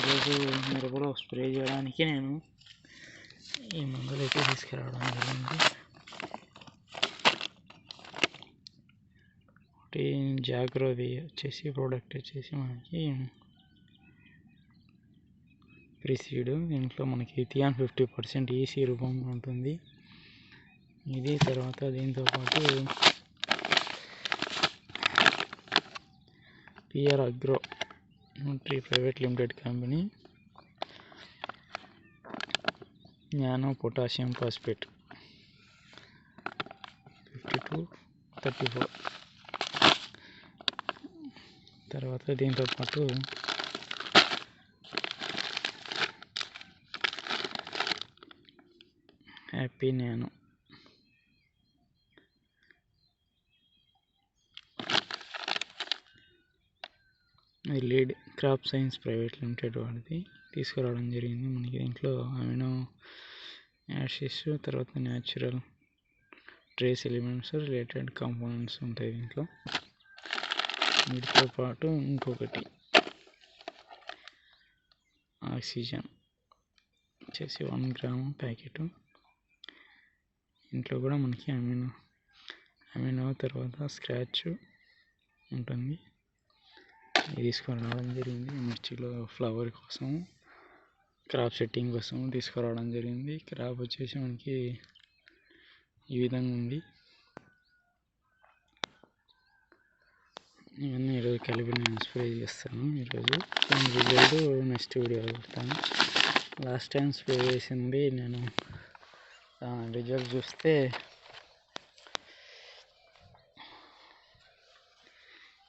ఈరోజు మిరపలో స్ప్రే చేయడానికి నేను ఈ మందులు అయితే తీసుకురావడం జరిగింది. ఒకటి జాగ్రోది వచ్చేసి ప్రోడక్ట్ వచ్చేసి మనకి ప్రిసీడ్. దీంట్లో మనకి థియాన్ ఫిఫ్టీ పర్సెంట్ ఈసీ రూపంలో ఉంటుంది. ఇది తర్వాత దీంతో పాటు PR agro tree private limited company. Nano potassium phosphate. Fifty two thirty four. తర్వాత దీంతో పాటు హ్యాపీ నేను lead crop science private limited వాడిది. తీసుకురావడం జరిగింది. మనకి దీంట్లో అమినో యాషిస్ తర్వాత natural trace elements related components ఉంటాయి దీంట్లో. వీటితో పాటు ఇంకొకటి ఆక్సిజన్ వచ్చేసి వన్ గ్రామ్ ప్యాకెట్. ఇంట్లో కూడా మనకి అమినో అమినో తర్వాత స్క్రాచ్ ఉంటుంది. తీసుకురావడం జరిగింది. మిర్చిలో ఫ్లవర్ కోసం క్రాప్ సెట్టింగ్ కోసం తీసుకురావడం జరిగింది. క్రాప్ వచ్చేసి మనకి ఈ విధంగా ఉంది. ఇవన్నీ ఈరోజు కలిపి నేను స్ప్రే చేస్తాను. ఈరోజు రిజల్ట్ నెక్స్ట్ వీడియో పెడతాను. లాస్ట్ టైం స్ప్రే చేసింది నేను రిజల్ట్ చూస్తే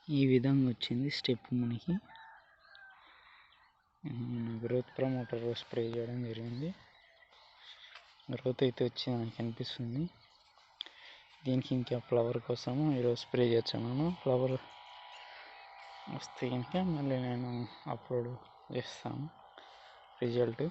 ఈ విధంగా వచ్చింది స్టెప్ మనకి గ్రోత్ ప్రమోటర్ స్ప్రే చేయడం జరిగింది. గ్రోత్ అయితే వచ్చింది నాకు అనిపిస్తుంది. దీనికి ఇంకా ఫ్లవర్ కోసము ఈరోజు స్ప్రే చేస్తున్నాను ఫ్లవర్ వస్తే కనుక మళ్ళీ నేను అప్లోడ్ చేస్తాను. రిజల్ట్